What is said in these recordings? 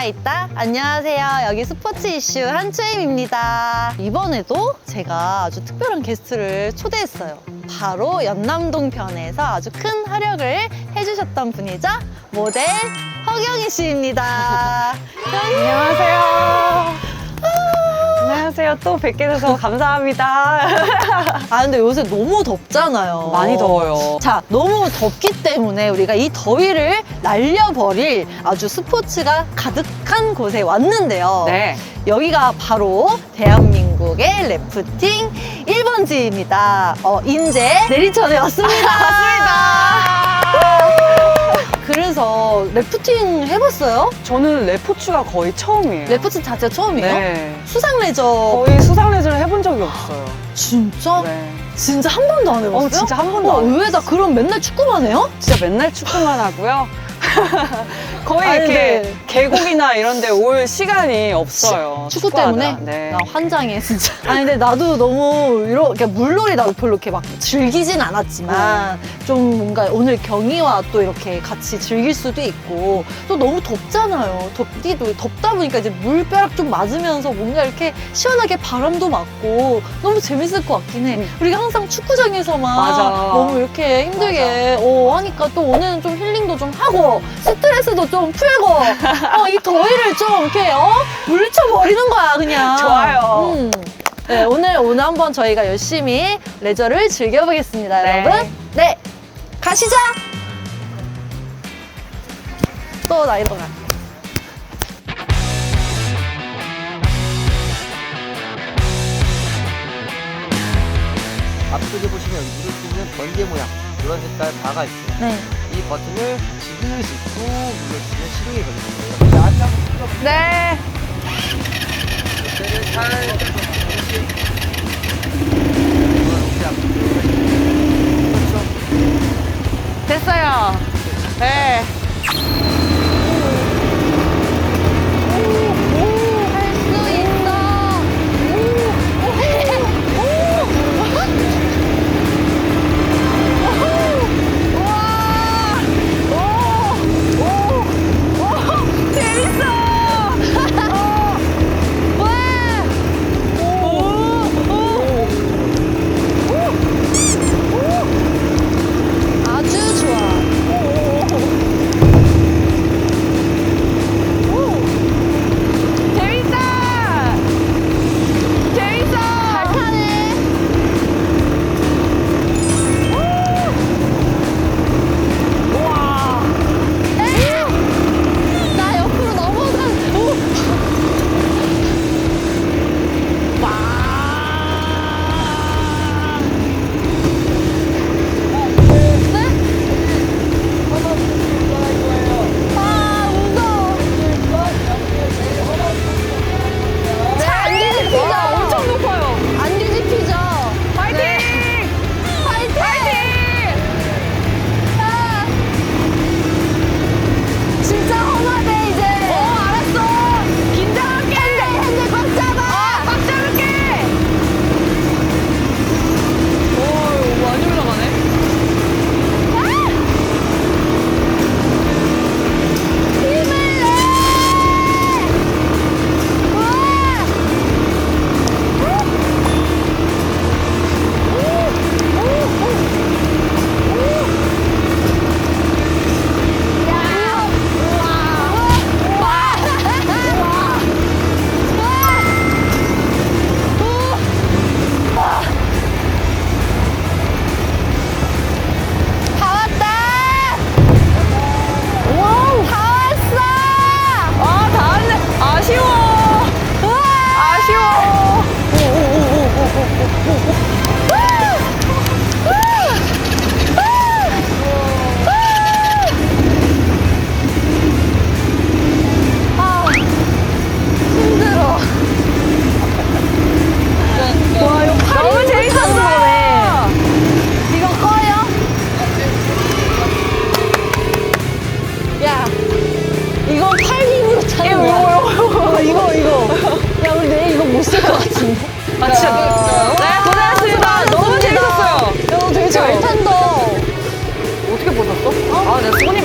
내가 있다. 안녕하세요. 여기 스포츠 이슈 한추임입니다. 이번에도 제가 아주 특별한 게스트를 초대했어요. 바로 연남동 편에서 아주 큰 활약을 해주셨던 분이죠. 모델 허경희 씨입니다. 안녕하세요. 안녕하세요. 또 뵙게 돼서 감사합니다. 아 근데 요새 너무 덥잖아요. 많이 더워요. 자, 너무 덥기 때문에 우리가 이 더위를 날려버릴 아주 스포츠가 가득한 곳에 왔는데요. 네. 여기가 바로 대한민국의 래프팅 1번지입니다. 어, 인제 내리천에 왔습니다. 그래서 래프팅 해봤어요? 저는 레포츠가 거의 처음이에요. 래프팅 자체가 처음이에요? 네. 수상 레저 거의 수상 레저를 해본 적이 없어요. 진짜? 네. 진짜 한 번도 안 해봤어요? 어, 진짜 한 번도 어, 안 의외다. 그럼 맨날 축구만 해요? 진짜 맨날 축구만 하고요. 거의 아니, 이렇게 네. 계곡이나 이런 데 올 시간이 없어요. 축구 축구하느라. 때문에? 네. 나 환장해 진짜. 아니 근데 나도 너무 이렇게 물놀이 나도 별로 이렇게 막 즐기진 않았지만 좀 뭔가 오늘 경희와 또 이렇게 같이 즐길 수도 있고 또 너무 덥잖아요. 덥기도 덥다 보니까 이제 물벼락 좀 맞으면서 뭔가 이렇게 시원하게 바람도 맞고 너무 재밌을 것 같긴 해. 음. 우리가 항상 축구장에서만 맞아. 너무 이렇게 힘들게 어, 하니까 또 오늘은 좀 힐링도 좀 하고 스트레스도 좀 풀고 어, 이 더위를 좀 이렇게 어? 물리쳐버리는 거야 그냥 좋아요. 음. 네, 오늘 오늘 한번 저희가 열심히 레저를 즐겨보겠습니다 네. 여러분 네 가시죠 또 나 일어나 앞쪽에 보시면 누를 수 있는 번개 모양 이런 색깔 바가 있어요. 네. 이 버튼을 지그시 꾹 눌러주면 시동이 걸리는 거예요. 풀어. 네. 이때는 살짝 조금씩. 이렇게 앞으로. 그렇죠. 됐어요. 네.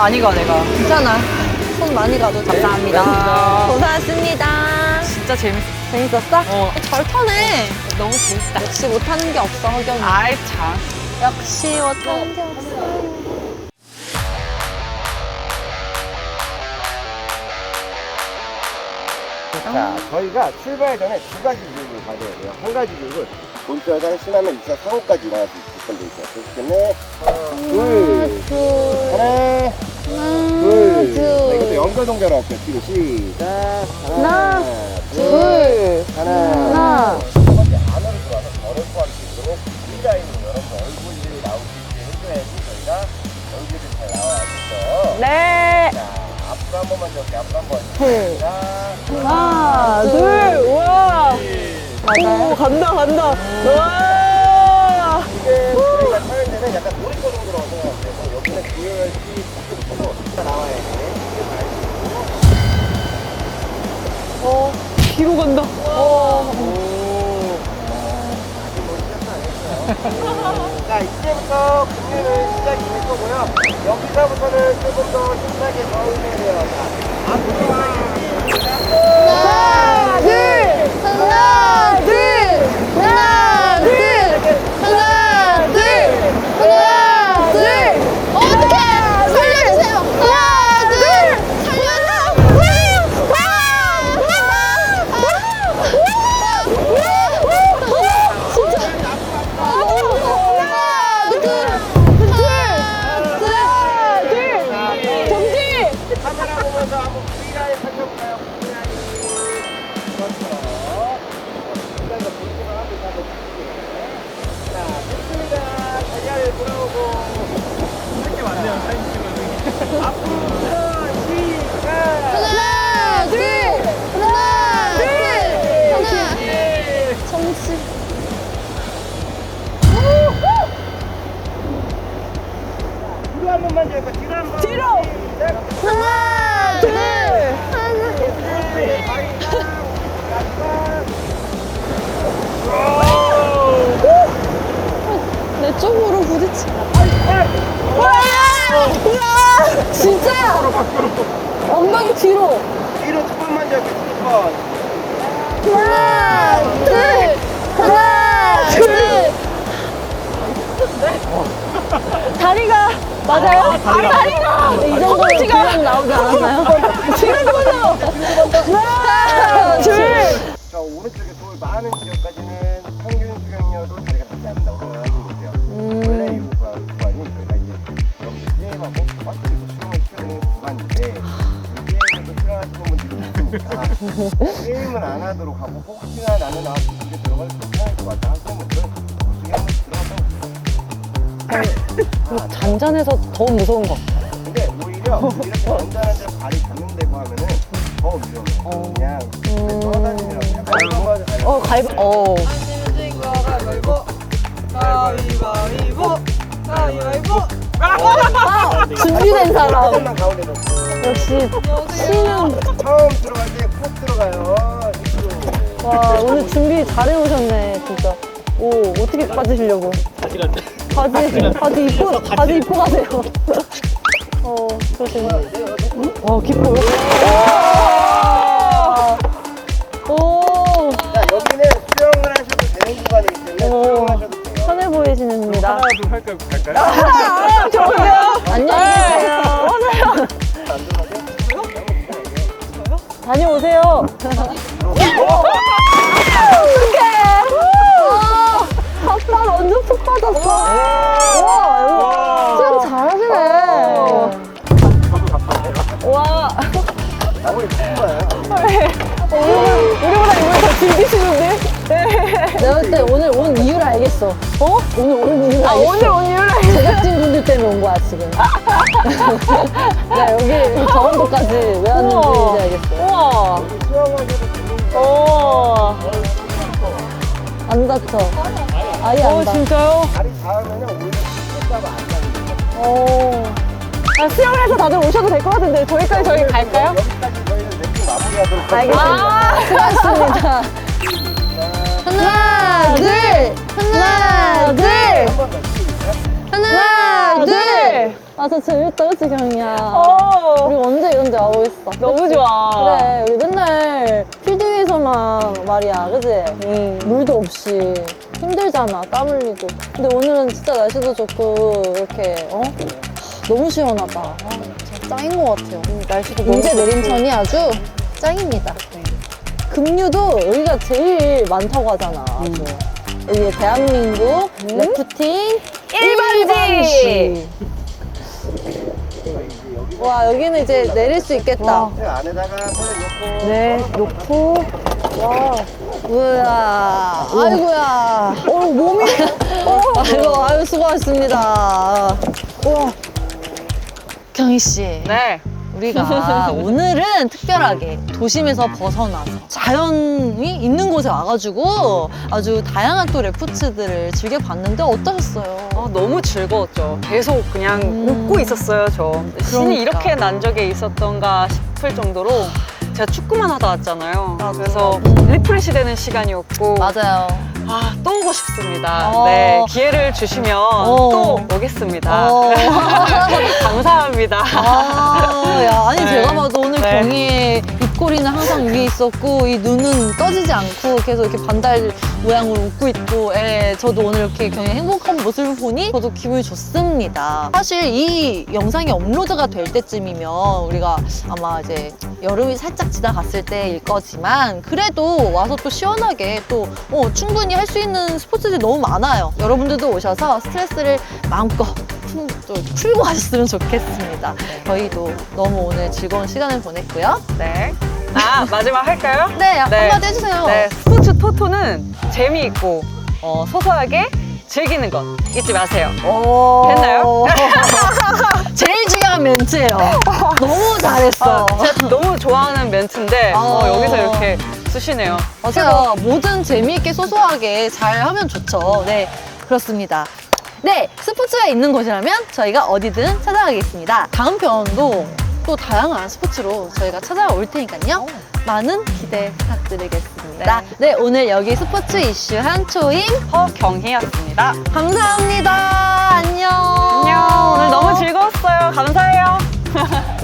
많이 가, 내가. 괜찮아. 손 많이 가도 돼. 감사합니다. 고생하셨습니다. 진짜 재밌어. 재밌었어? 어. 잘 타네. 너무 재밌다. 역시 못하는 게 없어, 허경이. 아이, 참. 역시 못하는 게 없어. 자, 저희가 출발 전에 두 가지 교육을 받아야 돼요. 한 가지 교육은 본주하장 신하면 2차 상호까지 일어날 수 있을 건데 있어요. 그렇기 때문에 하나, 둘, 둘, 하나, 둘. 둘. 자, 이것도 연결 동작으로 할게요. 뒤로 시작. 하나, 둘, 하나, 하나. 첫 번째 안으로 들어와서 걸을 구할 수 있도록 이 라인으로 여러분 얼굴이 나올 수 있게 해줘야지 저희가 얼굴이 잘 나와야겠죠. 네. 자, 앞으로 한 번만 더, 앞으로 한 번. 둘. 자, 하나, 둘, 우와. 맞아요? 오, 간다, 간다. 우와. 어, 뒤로 간다. 어. 자, 이제부터 공연은 시작이 될 거고요. 여기서부터는 조금 더 신나게 더해야 뒤로. 뒤로 두 번만 더 이렇게 두 번. 하나, 둘, 하나, 둘. 다리가 맞아요? 다리가 이 정도면 그냥 나오지 않았나요? 지금부터 하나, 둘. 저 오른쪽에 돌 많은 지역까지는 평균 수경이어도 다리가 닿지 않는다고 생각하시면 되세요. 원래 이 구간, 구간이 저희가 이제 게임하고 빠뜨리고 게임은 안 하도록 하고 혹시나 나는 나와서 이게 들어갈 수 있을 것 같다 하시는 분들은 수영을 들어갔다고 뭐 잔잔해서 더 무서운 것 같아. 근데 오히려 이렇게 원단한 데 발이 닿는다고 하면은 더 위험해요. 그냥 떠다니느라고 약간 이런 거 하지 어, 가위, 어. 아, 준비된 사람. 가운데 놓고 역시 신은 처음 들어갈 때콕 들어가요. 와 오늘 준비 잘해 오셨네 진짜. 오 어떻게 빠지시려고? 바지 바지 입고 바지 입고 가세요. 어 조심. 어 깊어요. 오자 여기는 수영을 하셔도 되는 구간이기 때문에 오. 수영하셔도 돼요. 편해 보이시는입니다. 둘 할까요? 갈까요? 아, 좋은데요? 안녕히 계세요. 다녀오세요. 어떡해. 닭발 완전 푹 빠졌어. 와, 수영 잘하시네. 와. 우리보다 이번에 더 즐기시는데? 내가 볼 때 오늘 온 이유를 알겠어. 어? 오늘 온 이유를 알겠어. 오늘 온 이유를 알겠어. 제작진 분들 때문에 온 거야, 지금. 야, 여기 강원도까지 왜 왔는지. 이제 알겠어. 오. 안 다쳐. 아예 어, 안 다쳐. 진짜요? 다리 닿으면 오히려 안 나요. 오. 아, 수영을 해서 다들 오셔도 될 것 같은데, 저기까지 저희 갈까요? 여기까지 저희는 내팀 마무리하도록 알겠습니다. 수고하셨습니다. 하나, 둘, 하나, 둘, 한번 더. 하나, 둘. 둘. 아, 저 재밌다, 그치, 경이야. 오. 우리 언제 이런 데 와보겠어. 너무 좋아. 그래, 우리 맨날 필드 위에서만 말이야, 그지? 음. 물도 없이 힘들잖아, 땀 흘리고. 근데 오늘은 진짜 날씨도 좋고, 이렇게, 어? 너무 시원하다. 아, 진짜 짱인 것 같아요. 날씨도 인제 너무 내림천이 아주 짱입니다. 급류도 여기가 제일 많다고 하잖아. 아주. 여기 대한민국 래프팅 일반지! 와 여기는 이제 내릴 수 있겠다. 그 안에다가 손을 넣고 네, 놓고. 와, 우야, 아이고야. 어 몸이. 아이고 아유 수고하셨습니다. 와, 경희 씨. 네. 우리가 오늘은 특별하게 도심에서 벗어나서 자연이 있는 곳에 와가지고 아주 다양한 또 레포츠들을 즐겨봤는데 어떠셨어요? 아, 너무 즐거웠죠. 계속 그냥 음. 웃고 있었어요, 저. 신이 그러니까. 이렇게 난 적이 있었던가 싶을 정도로 제가 축구만 하다 왔잖아요. 맞아. 그래서 음. 리프레시 되는 시간이었고. 맞아요. 아, 또 오고 싶습니다. 어. 네. 기회를 주시면 어. 또 오겠습니다. 어. 감사합니다. 아, 야, 아니 네. 제가 봐도 오늘 네. 경희의 입꼬리는 항상 위에 있었고 이 눈은 떠지지 않고 계속 이렇게 반달 모양으로 웃고 있고, 예, 저도 오늘 이렇게 경희 행복한 모습을 보니 저도 기분이 좋습니다. 사실 이 영상이 업로드가 될 때쯤이면 우리가 아마 이제 여름이 살짝 지나갔을 때일 거지만 그래도 와서 또 시원하게 또 어, 충분히 할 수 있는 스포츠들이 너무 많아요. 여러분들도 오셔서 스트레스를 마음껏 푼- 또 풀고 가셨으면 좋겠습니다. 저희도 너무 오늘 즐거운 시간을 보냈고요. 네. 아, 마지막 할까요? 네, 네. 한마디 해주세요. 네, 스포츠 토토는 재미있고 어, 소소하게 즐기는 것 잊지 마세요. 오. 됐나요? 제일 중요한 멘트예요. 너무 잘했어. 아, 제가 너무 좋아하는 멘트인데 어, 어. 여기서 이렇게 쓰시네요. 맞아요. 뭐든 재미있게 소소하게 잘 하면 좋죠. 네, 그렇습니다. 네, 스포츠가 있는 곳이라면 저희가 어디든 찾아가겠습니다. 다음 편도 또 다양한 스포츠로 저희가 찾아올 테니까요. 많은 기대 부탁드리겠습니다. 네, 오늘 여기 스포츠 이슈 한초임 허경희였습니다. 감사합니다. 안녕. 안녕. 오늘 너무 즐거웠어요. 감사해요.